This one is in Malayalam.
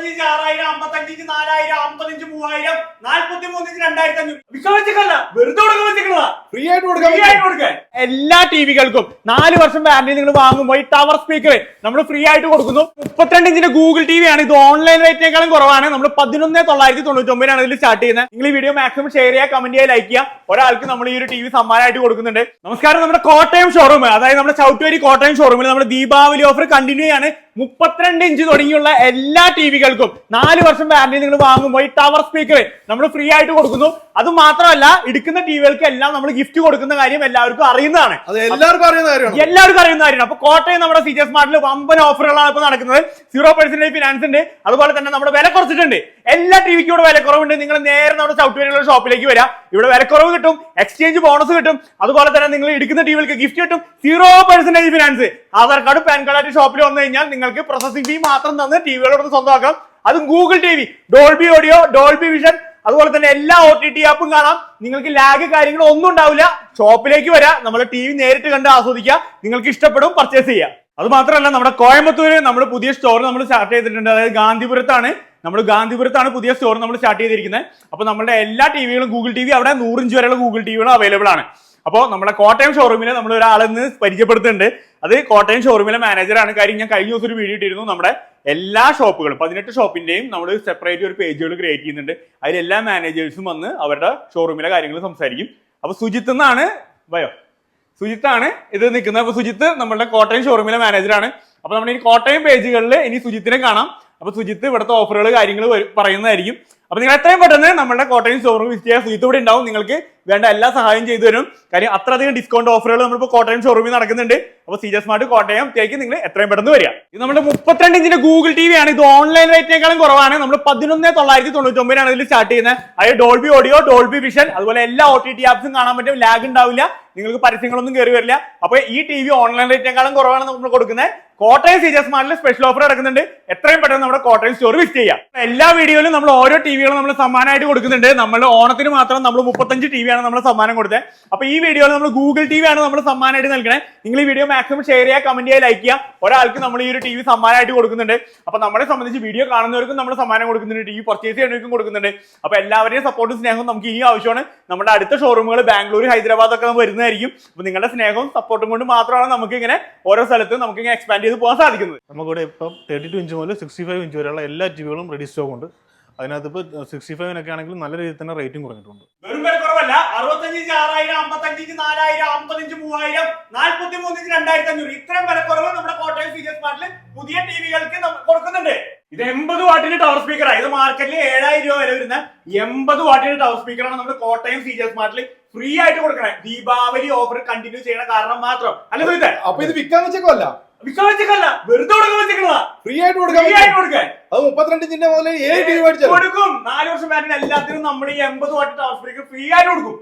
അറുപത്തഞ്ച് ഇഞ്ച് ആറായിരം അമ്പത്തഞ്ചിഞ്ച് നാലായിരം അമ്പത്തഞ്ച് മൂവായിരം നാല്പത്തി മൂന്നിഞ്ച് രണ്ടായിരത്തി അഞ്ഞൂറ്. വിശ്വസിക്കല്ല. വെറുതെ കൊടുക്കാൻ വെച്ചിട്ടുള്ളതാ ഫ്രീ ആയിട്ട് കൊടുക്കാൻ ഫ്രീ ആയിട്ട് കൊടുക്കാൻ. എല്ലാ ടിവികൾക്കും നാല് വർഷം വാറണ്ടി നിങ്ങൾ വാങ്ങുമ്പോൾ ഈ ടവർ സ്പീക്കർ നമ്മൾ ഫ്രീ ആയിട്ട് കൊടുക്കുന്നു. മുപ്പത്തിരണ്ട് ഇഞ്ചിന്റെ ഗൂഗിൾ ടി വി ആണ്. ഇത് ഓൺലൈൻ റേറ്റിനേക്കാളും കുറവാണ്. നമ്മൾ പതിനൊന്ന് തൊള്ളായിരത്തി തൊണ്ണൂറ്റി ഒമ്പതിനാണ് ഇതിൽ സ്റ്റാർട്ട് ചെയ്യുന്നത്. നിങ്ങൾ ഈ വീഡിയോ മാക്സിമം ഷെയർ ചെയ്യുക കമന്റ് ചെയ്യുക ലൈക്ക് ചെയ്യുക. ഒരാൾക്ക് നമ്മൾ ഈ ഒരു ടി വി സമ്മാനമായിട്ട് കൊടുക്കുന്നുണ്ട്. നമസ്കാരം നമ്മുടെ കോട്ടയം ഷോറൂം അതായത് നമ്മുടെ ചവിട്ടുവരി കോട്ടയം ഷോറൂമിൽ നമ്മുടെ ദീപാവലി ഓഫർ കണ്ടിന്യൂ ആണ് മുപ്പത്തിരണ്ട് ഇഞ്ച് തുടങ്ങിയുള്ള എല്ലാ ടി വികൾക്കും നാല് വർഷം വാറന്റി നിങ്ങൾ വാങ്ങുമ്പോൾ ഈ ടവർ സ്പീക്കർ നമ്മൾ ഫ്രീ ആയിട്ട് കൊടുക്കുന്നു. അത് മാത്രമല്ല എടുക്കുന്ന ടിവികൾക്ക് എല്ലാം നമ്മൾ ഗിഫ്റ്റ് കൊടുക്കുന്ന കാര്യം എല്ലാവർക്കും അറിയുന്നതാണ്. എല്ലാവർക്കും അറിയുന്ന കാര്യമാണ്. എല്ലാവർക്കും അറിയുന്ന കാര്യമാണ്. അപ്പൊ കോട്ടയം നമ്മുടെ സി സ്മാർട്ടിൽ വമ്പൻ ഓഫറുകളാണ് ഇപ്പൊ നടക്കുന്നത്. സീറോ പെർസെന്റേജ് ഫിനാൻസ് ഉണ്ട്. അതുപോലെ തന്നെ നമ്മുടെ വില കുറച്ചിട്ടുണ്ട്. എല്ലാ ടിവിക്കും കൂടെ വില കുറവുണ്ട്. നിങ്ങൾ നേരെ നമ്മുടെ സൗത്ത് ഷോപ്പിലേക്ക് വരാം. ഇവിടെ വിലക്കുറവ് കിട്ടും എക്സ്ചേഞ്ച് ബോണസ് കിട്ടും. അതുപോലെ തന്നെ നിങ്ങൾ എടുക്കുന്ന ടിവികൾക്ക് ഗിഫ്റ്റ് കിട്ടും. Zero percentage finance Aadhaar card PAN card ആയിട്ട് ഷോപ്പിൽ വന്നു കഴിഞ്ഞാൽ നിങ്ങൾക്ക് പ്രോസസിംഗ് ഫീ മാത്രം തന്ന് ടിവികളോട് സ്വന്തമാക്കാം. അതും Google T V Dolby audio Dolby vision അതുപോലെ തന്നെ എല്ലാ ഒ ടി ടി ആപ്പും കാണാം. നിങ്ങൾക്ക് ലാഗ് കാര്യങ്ങൾ ഒന്നും ഉണ്ടാവില്ല ഷോപ്പിലേക്ക് വരാം. നമ്മൾ ടി വി നേരിട്ട് കണ്ട് ആസ്വദിക്കുക നിങ്ങൾക്ക് ഇഷ്ടപ്പെടും പർച്ചേസ് ചെയ്യാം. അത് മാത്രമല്ല നമ്മുടെ കോയമ്പത്തൂര് നമ്മൾ പുതിയ സ്റ്റോർ നമ്മൾ സ്റ്റാർട്ട് ചെയ്തിട്ടുണ്ട്. അതായത് ഗാന്ധിപുരത്താണ്. നമ്മൾ ഗാന്ധിപുരത്താണ് പുതിയ സ്റ്റോർ നമ്മൾ സ്റ്റാർട്ട് ചെയ്തിരിക്കുന്നത്. അപ്പോൾ നമ്മുടെ എല്ലാ ടിവികളും ഗൂഗിൾ ടി വി അവിടെ നൂറിഞ്ച് വരെയുള്ള ഗൂഗിൾ ടിവികളും അവൈലബിൾ ആണ്. അപ്പോൾ നമ്മുടെ കോട്ടയം ഷോറൂമിൽ നമ്മൾ ഒരാളെ നിന്ന് പരിചയപ്പെടുത്തുന്നുണ്ട്. അത് കോട്ടയം ഷോറൂമിലെ മാനേജറാണ് കാര്യം ഞാൻ കഴിഞ്ഞ ദിവസം ഒരു വീഡിയോ ഇട്ടിരുന്നു. നമ്മുടെ എല്ലാ ഷോപ്പുകളും പതിനെട്ട് ഷോപ്പിന്റെയും നമ്മൾ സെപ്പറേറ്റ് ഒരു പേജുകൾ ക്രിയേറ്റ് ചെയ്യുന്നുണ്ട്. അതിലെല്ലാ മാനേജേഴ്സും വന്ന് അവരുടെ ഷോറൂമിലെ കാര്യങ്ങൾ സംസാരിക്കും. അപ്പോൾ സുജിത്ത് എന്നാണ്? വയോ സുജിത്താണ് ഇത് നിൽക്കുന്നത്. അപ്പൊ സുജിത്ത് നമ്മുടെ കോട്ടയം ഷോറൂമിലെ മാനേജറാണ് അപ്പൊ നമ്മുടെ ഈ കോട്ടയം പേജുകളിൽ ഇനി സുജിത്തിനെ കാണാം. അപ്പൊ സുജിത്ത് ഇവിടുത്തെ ഓഫറുകൾ കാര്യങ്ങൾ പറയുന്നതായിരിക്കും. അപ്പൊ നിങ്ങൾ എത്രയും പെട്ടെന്ന് നമ്മുടെ കോട്ടയം ഷോറൂം വിസിറ്റ് ചെയ്യാൻ സുജിത്ത് ഇവിടെ ഉണ്ടാവും. നിങ്ങൾക്ക് വേണ്ട എല്ലാ സഹായം ചെയ്തു തരും. കാര്യം അത്രയധികം ഡിസ്കൗണ്ട് ഓഫറുകൾ നമ്മളിപ്പോൾ കോട്ടയം ഷോറൂമിൽ നടക്കുന്നുണ്ട്. അപ്പൊ സി ജെ സ്മാർട്ട് കോട്ടയത്തേക്ക് നിങ്ങൾ എത്രയും പെട്ടെന്ന് വരിക. ഇത് നമ്മുടെ മുപ്പത്തിരണ്ട് ഇഞ്ചിന്റെ ഗൂഗിൾ ടി വി ആണ്. ഇത് ഓൺലൈൻ റേറ്റിനേക്കാളും കുറവാണ്. നമ്മൾ പതിനൊന്ന് തൊള്ളായിരത്തി തൊണ്ണൂറ്റി ഒമ്പതിനാണ് ഇതിൽ സ്റ്റാർട്ട് ചെയ്യുന്നത്. അതായത് ഡോൾബി ഓഡിയോ ഡോൾബി വിഷൻ അതുപോലെ എല്ലാ ഒ ടി ടി ആപ്സും കാണാൻ പറ്റും. ലാഗ് ഉണ്ടാവില്ല. നിങ്ങൾക്ക് പരസ്യങ്ങളൊന്നും കയറി വരില്ല. അപ്പൊ ഈ ടി വി ഓൺലൈൻ റേറ്റിനേക്കാളും കുറവാണ് നമ്മൾ കൊടുക്കുന്നത്. കോട്ടയം സി ജെ സ്മാർട്ടിൽ സ്പെഷ്യൽ ഓഫർ നടക്കുന്നുണ്ട്. എത്രയും പെട്ടെന്ന് നമ്മുടെ കോട്ടയം സ്റ്റോർ വിസിറ്റ് ചെയ്യാം. എല്ലാ വീഡിയോയിലും നമ്മൾ ഓരോ ടി വികളും നമ്മൾ സമ്മാനമായിട്ട് കൊടുക്കുന്നുണ്ട്. നമ്മൾ ഓണത്തിന് മാത്രം നമ്മൾ മുപ്പത്തഞ്ച് ടി വിയാണ് നമ്മൾ സമ്മാനം കൊടുത്തത്. അപ്പൊ ഈ വീഡിയോയിൽ നമ്മൾ ഗൂഗിൾ ടി വി ആണ് നമ്മൾ സമ്മാനമായിട്ട് നൽകണേ. നിങ്ങൾ ഈ വീഡിയോ മാക്സിമം ഷെയർ ചെയ്യുക കമന്റ് ചെയ്യുക ലൈക്ക് ചെയ്യുക. ഒരാൾക്ക് നമ്മൾ ഈ ഒരു ടി വി സമ്മാനമായിട്ട് കൊടുക്കുന്നുണ്ട്. അപ്പൊ നമ്മളെ സംബന്ധിച്ച് വീഡിയോ കാണുന്നവർക്കും നമ്മൾ സമ്മാനം കൊടുക്കുന്നുണ്ട്. ടി വി പർച്ചേസ് ചെയ്യുന്നവർക്കും കൊടുക്കുന്നുണ്ട്. അപ്പൊ എല്ലാവരുടെയും സപ്പോർട്ടും സ്നേഹവും നമുക്ക് ഇനി ആവശ്യമാണ്. നമ്മുടെ അടുത്ത ഷോറൂമുകൾ ബാംഗ്ലൂർ ഹൈദരാബാദ് ഒക്കെ വരുന്നതായിരിക്കും അപ്പൊ നിങ്ങളുടെ സ്നേഹവും സപ്പോർട്ടും കൊണ്ട് മാത്രമാണ് നമുക്ക് ഇങ്ങനെ ഓരോ സ്ഥലത്തും നമുക്ക് ഇങ്ങനെ എക്സ്പാൻഡ് ചെയ്ത് പോകാൻ സാധിക്കുന്നത്. നമുക്കിവിടെ ഇപ്പം തേർട്ടി ടു ഇഞ്ച് മുതൽ സിക്സ്റ്റി ഫൈവ് ഇഞ്ച് വരെയുള്ള എല്ലാ ടി വികളും റെഡി സ്റ്റോക്ക് ഉണ്ട്. അതിനകത്ത് ഇപ്പോൾ സിക്സ്റ്റി ഫൈവിനൊക്കെ ആണെങ്കിൽ നല്ല രീതിയിൽ തന്നെ റേറ്റും കുറഞ്ഞിട്ടുണ്ട്. വെറും വില കുറവല്ല. അറുപത്തഞ്ച് ആറായിരം അമ്പത്തഞ്ച് നാലായിരം അമ്പത്തഞ്ച് മൂവായിരം നാല്പത്തി മൂന്നിഞ്ച് രണ്ടായിരത്തി അഞ്ഞൂറ് ഇത്രയും വില കുറവ് നമ്മുടെ കോട്ടയം സീരിയസ് പാർട്ടിൽ പുതിയ ടിവികൾക്ക് കൊടുക്കുന്നുണ്ട്. ഇത് എൺപത് വാട്ടിന് ടവർ സ്പീക്കറാണ് ഇത് മാർക്കറ്റിൽ ഏഴായിരം രൂപ വില വരുന്ന എൺപത് വാട്ടിന് ടവർ സ്പീക്കറാണ് നമ്മുടെ കോട്ടയം സീരിയസ് സ്മാർട്ടിൽ ഫ്രീ ആയിട്ട് കൊടുക്കണേ. ദീപാവലി ഓഫർ കണ്ടിന്യൂ ചെയ്യണ കാരണം മാത്രം. അല്ല സുഹിത്തെ അപ്പൊ ഇത് വിൽക്കാൻ വെച്ചേക്കല്ല. വിശ്വസിക്കല്ല വെറുതെ കൊടുക്കാൻ വെച്ചേക്കണതാ. ഫ്രീ ആയിട്ട് കൊടുക്കാൻ ഫ്രീ ആയിട്ട് കൊടുക്കാൻ. അത് മുപ്പത്തിരണ്ട് ഇഞ്ചിന്റെ മുതൽ ഏഴ് കൊടുക്കും. നാല് വർഷം വരുന്ന എല്ലാത്തിനും നമ്മൾ ഈ എൺപത് വാട്ട് ടവർ സ്പീക്കർ ഫ്രീ ആയിട്ട് കൊടുക്കും.